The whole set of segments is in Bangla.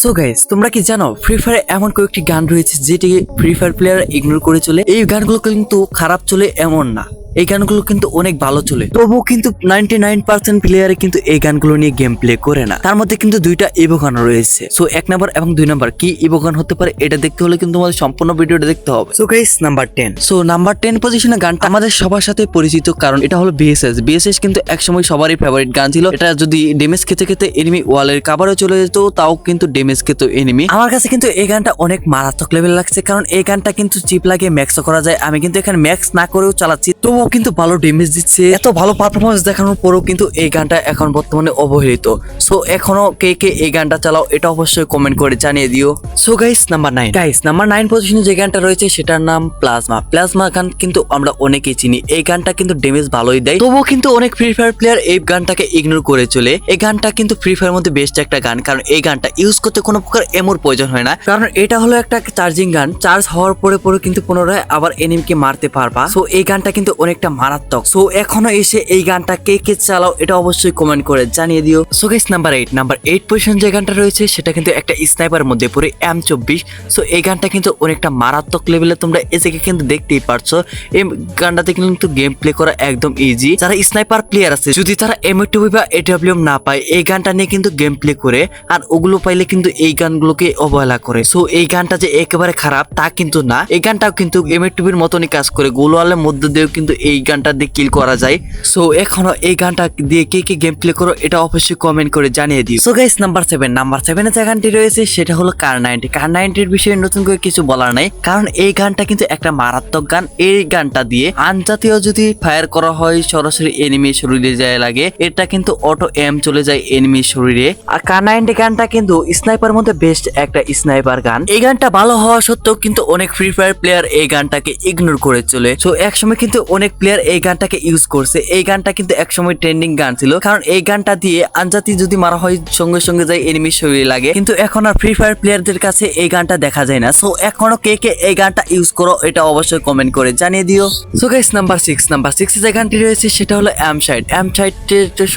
সো গাইস তোমরা কি জানো ফ্রি ফায়ারে এমন কয়েকটি গান রয়েছে যেটি ফ্রি ফায়ার প্লেয়ার ইগনোর করে চলে। এই গানগুলো কিন্তু খারাপ চলে এমন না। এই গানগুলো কিন্তু অনেক ভালো চলে। তবুও কিন্তু নাইনটি নাইন পার্সেন্ট প্লেয়ারে কিন্তু এই গানগুলো নিয়ে গেম প্লে করে না। তার মধ্যে কিন্তু দুইটা ইভো গান রয়েছে। সো এক নাম্বার এবং দুই নাম্বার কি ইভো গান হতে পারে এটা দেখতে হলে কিন্তু আমাদের সম্পূর্ণ ভিডিওটা দেখতে হবে। So guys number ten so number ten পজিশনে গানটা আমাদের সবার সাথে পরিচিত কারণ এটা হলো বিএসএস বিএসএস কিন্তু একসময় সবারই ফেভারিট গান ছিল। এটা যদি ড্যামেজ খেতে খেতে এনিমি ওয়ালের কাভারে চলে যেত, তাও কিন্তু ড্যামেজ খেত এনিমি আমার কাছে কিন্তু এই গানটা অনেক মারাত্মক লেভেল লাগছে কারণ এই গানটা কিন্তু চিপ লাগিয়ে ম্যাক্স করা যায়। আমি কিন্তু এখানে ম্যাক্স না করেও চালাচ্ছি তবুও কিন্তু ভালো ড্যামেজ দিচ্ছে। এত ভালো পারফরমেন্স দেখানোর পরেও কিন্তু এই গানটা এখন বর্তমানে অবহেলিত। সো এখনও কে কে এই গানটা চালাও এটা অবশ্যই কমেন্ট করে জানিয়ে দিও। So guys number nine guys number nine পজিশনে যে গানটা রয়েছে সেটার নাম প্লাজমা প্লাজমা গান কিন্তু আমরা অনেকেই চিনি। এই গানটা কিন্তু ড্যামেজ ভালোই দেয়। তবুও কিন্তু অনেক ফ্রি ফায়ার প্লেয়ার এই গানটাকে ইগনোর করে চলে। এই গানটা কিন্তু ফ্রি ফায়ার মধ্যে বেস্ট একটা গান। কারণ এই গানটা ইউজ করতে কোনো প্রকার এমোর প্রয়োজন হয় না। কারণ এটা হলো একটা চার্জিং গান। চার্জ হওয়ার পরে পরে কিন্তু পুনরায় আবার এনিমিকে মারতে পারবা। সো এই গানটা কিন্তু অনেকটা মারাত্মক। সো এখনও এসে এই গানটা কে কে চালাও, এটা অবশ্যই কমেন্ট করে জানিয়ে দিও। So guys number eight number eight position যে গানটা রয়েছে, সেটা কিন্তু একটা স্নাইপার মধ্যে পড়ে এম চব্বিশ। সো এই গানটা কিন্তু অনেকটা মারাত্মক লেভেলে তোমরা এসেকে কিন্তু দেখতেই পারছ। এই গানটাতে কিন্তু গেম প্লে করা একদম ইজি যারা স্নাইপার প্লেয়ার আছে, যদি তারা এম টুবি বা এডব্লিউএম না পায়, এই গানটা নিয়ে কিন্তু গেম প্লে করে, আর ওগুলো পাইলে কিন্তু এই গানগুলোকে অবহেলা করে। সো এই গানটা যে একেবারে খারাপ, তা কিন্তু না। এই গানটাও কিন্তু এম টুবির মতনই কাজ করে। গোলওয়ালের মধ্যে দিয়েও কিন্তু এই গানটা দিয়ে কিল করা যায়। সো এখনও এই গানটা দিয়ে কে কে গেম প্লে করো, এটা অবশ্যই কমেন্ট করে জানিয়ে দিও। So guys number seven number সেভেনে যে গানটি রয়েছে, সেটা হলো কার নাইনটি কার নাইনটির বিষয়ে নতুন করে কিছু বলার নাই, কারণ এই গানটা কিন্তু একটা মারাত্মক গান। এই গানটা দিয়ে আনজাতীয় যদি ফায়ার করা হয়, সরাসরি এনিমি শরীরে যায় লাগে, এটা কিন্তু অটো এম চলে যায় এনিমি শরীরে। আর কার নাইনটি গানটা কিন্তু স্নাইপার মধ্যে বেস্ট একটা স্নাইপার গান। এই গানটা ভালো হওয়া সত্ত্বেও কিন্তু অনেক ফ্রি ফায়ার প্লেয়ার এই গানটাকে ইগনোর করে চলে। সো একসময় কিন্তু অনেক প্লেয়ার এই গানটাকে ইউজ করছে। এই গানটা কিন্তু একসময় ট্রেন্ডিং গান ছিল। কারণ এই গানটা দিয়ে আনজাতি যদি মারা হয়, সঙ্গে সঙ্গে যায় এনিমি শরীরে লাগে। কিন্তু এখন আর ফ্রি ফায়ার প্লেয়ারদের কাছে এই গানটা দেখা যায় না। সো এখনও কে কে এই গানটা ইউজ করো, এটা অবশ্যই কমেন্ট করে জানিয়ে দিও। So guys number six number six যে গানটি রয়েছে, সেটা হলো অ্যাম সাইড অ্যাম সাইড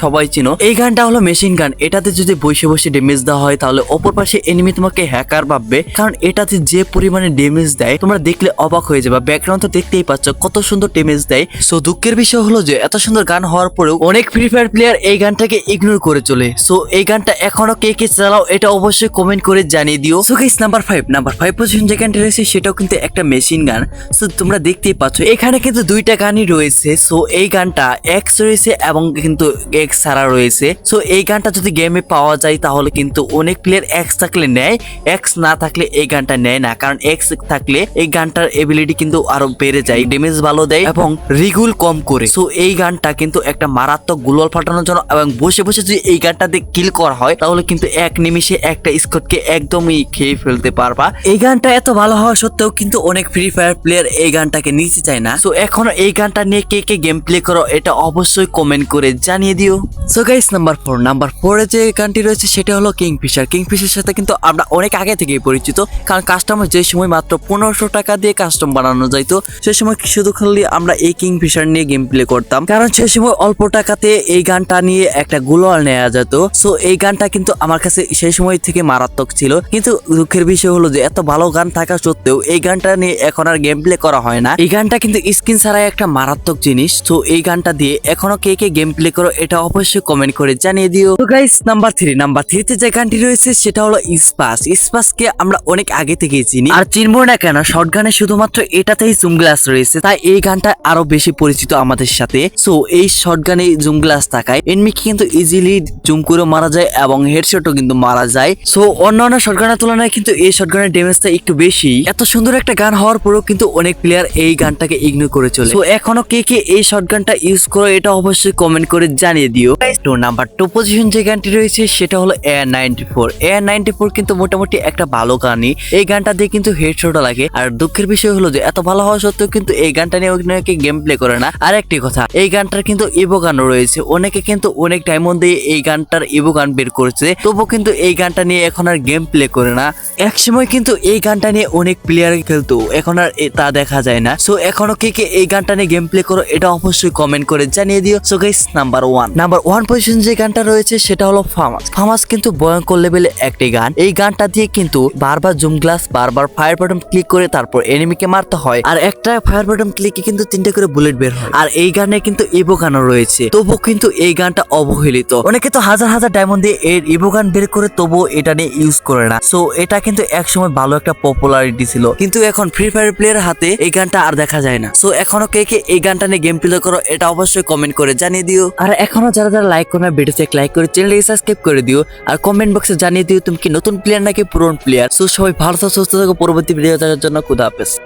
সবাই চিনো। এই গানটা হলো মেশিন গান এটাতে যদি বসে বসে ড্যামেজ দেওয়া হয়, তাহলে অপর পাশে এনিমি তোমাকে হ্যাকার ভাববে। কারণ এটাতে যে পরিমাণে ড্যামেজ দেয়, তোমরা দেখলে অবাক হয়ে যাবে। ব্যাকগ্রাউন্ড তো দেখতেই পাচ্ছ, কত সুন্দর ড্যামেজ দেয়। সো দুঃখের বিষয় হলো যে, এত সুন্দর গান হওয়ার পরেও অনেক ফ্রি ফায়ার প্লেয়ার এই গানটাকে ইগনোর করে চলে। সো এই গানটা এখনও কে কে চালাও এটা অবশ্যই কমেন্ট করে জানিয়ে দিও। So guys number five number five position যে গানটা রয়েছে সেটাও কিন্তু একটা মেশিন গান। সো তোমরা দেখতেই পাচ্ছ, এখানে কিন্তু দুইটা গানই রয়েছে। সো এই গানটা এক্স রয়েছে এবং কিন্তু এক্স ছাড়া রয়েছে। সো এই গানটা যদি গেমে পাওয়া যায়, তাহলে কিন্তু অনেক প্লেয়ার এক্স থাকলে নেয় এক্স না থাকলে এই গানটা নেয় না। কারণ এক্স থাকলে এই গানটার এবিলিটি কিন্তু আরও বেড়ে যায় ড্যামেজ ভালো দেয় এবং রিগুল কম করে। সো এই গানটা কিন্তু একটা মারাত্মক গুলল ফাটানোর জন্য এবং বসে বসে যদি এই গানটা দিয়ে কিল করা হয়, তাহলে কিন্তু এক নিমিষে একটা স্কটকে একদমই খেয়ে ফেলতে পারবা। এই গানটা এত ভালো হওয়া সত্ত্বেও কিন্তু অনেক ফ্রি ফায়ার প্লেয়ার এই গানটাকে নিতে চায় না। সো এখনও এই গানটা নিয়ে কে কে গেম প্লে করো, এটা অবশ্যই কমেন্ট করে জানিয়ে দিও। So guys number four number ফোরে যে গানটি রয়েছে, সেটা হলো কিংফিশার কিংফিশার সাথে কিন্তু আমরা অনেক আগে থেকেই পরিচিত, কারণ কাস্টমার যে সময় মাত্র পনেরোশো টাকা দিয়ে কাস্টম বানানো যাইতো সে সময় শুধু খালি আমরা এই কিংফিশার নিয়ে গেম প্লে করতাম। কারণ সে সময় অল্প টাকাতে এই গানটা নিয়ে একটা গুলোয়াল নেওয়া যেত। সো এই গানটা কিন্তু আমার কাছে সেই সময় থেকে মারাত্মক ছিল। কিন্তু দুঃখের বিষয় হলো যে, এত ভালো গান থাকা সত্ত্বেও এই গানটা নিয়ে এখন আর গেম প্লে করা হয় না। এই গানটা কিন্তু স্ক্রিন ছাড়াই একটা মারাত্মক জিনিস। তো এই গানটা দিয়ে এখনও কে কে গেম প্লে করো এটা অবশ্যই কমেন্ট করে জানিয়ে দিও। তো গাইস নাম্বার থ্রি নাম্বার থ্রিতে যে গানটি রয়েছে সেটা হলো ইস্পাস। ইস্পাসকে আমরা অনেক আগে থেকেই চিনি। আর চিনবো না কেন শর্ট গানে শুধুমাত্র এটাতেই জুম গ্লাস রয়েছে। তাই এই গানটা আরও বেশি পরিচিত আমাদের সাথে। সো এই শর্ট গানে জুম গ্লাস থাকায় এনমিকে কিন্তু ইজিলি জুম করে মারা যায় এবং হেডশটও কিন্তু মারা যায়। সো অন্যান্য গানের তুলনায় কিন্তু এই শর্ট গানের ড্যামেজটা একটু বেশি। এত সুন্দর একটা গান হওয়ার পরেও কিন্তু অনেক প্লেয়ার এই গানটাকে ইগনোর করে চলে। তো এখনও কে কে এই শর্ট গানটা ইউজ করো এটা অবশ্যই কমেন্ট করে জানিয়ে দিও। তো নাম্বার টু পজিশন যে গানটি রয়েছে সেটা হলো A ninety four air ninety four কিন্তু মোটামুটি একটা ভালো গানই। এই গানটা দিয়ে কিন্তু হেডশট লাগে। আর দুঃখের বিষয় হলো যে, এত ভালো হওয়া সত্ত্বেও কিন্তু এই গানটা নিয়ে অনেকে গেম প্লে করে না। আর একটি কথা, এই গানটার কিন্তু ইভো গানও রয়েছে। অনেকে কিন্তু অনেক ডায়মন্ড দিয়ে এই গানটার ইভো গান বের করেছে। তবু কিন্তু এই গানটা নিয়ে এখন আর গেম প্লে করে না। এক সময় কিন্তু এই গানটা নিয়ে অনেক প্লেয়ার খেলতো। এখন আর তা দেখা যায় না। সো এখনও কে কে এই গানটা নিয়ে গেম প্লে করো, এটা অবশ্যই কমেন্ট করে জানিয়ে দিও। So guys number one number one position যে গানটা রয়েছে, সেটা হলো ফামাস ফামাস কিন্তু ভয়ঙ্কর লেভেলে একটি গান। এই গানটা দিয়ে কিন্তু বারবার জুম গ্লাস বারবার ফায়ার বাটন ক্লিক করে তারপর এনিমিকে মারতে হয়। আর একটা ফায়ার বাটন ক্লিকে কিন্তু তিনটে করে বুলেট বের হয়। আর এই গানে কিন্তু ইভো গানও রয়েছে। তবু কিন্তু এই গানটা অবহেলিত। অনেকে তো হাজার হাজার ডায়মন্ড দিয়ে এর ইভো গান বের করে তবু এটা নিয়ে ইউজ করে না। সো এটা কিন্তু একসময় ভালো একটা পপুলারিটি ছিল। কিন্তু এখন ফ্রি ফায়ার প্লেয়ার হাতে এই গানটা আর দেখা যায় না। সো এখনও কে কে এই গানটা নিয়ে গেম প্লে করো, এটা অবশ্যই কমেন্ট করে জানিয়ে দিও। আর এখনও যারা যারা লাইক করো না ভিডিওতে লাইক করে চ্যানেলকে সাবস্ক্রাইব করে দিও। আর কমেন্ট বক্সে জানিয়ে দিও, তুমি কি নতুন প্লেয়ার নাকি পুরনো প্লেয়ার সো সবাই ভালো সুস্থ থাকো। পরবর্তী ভিডিও দেখার জন্য খুদা হাফেজ।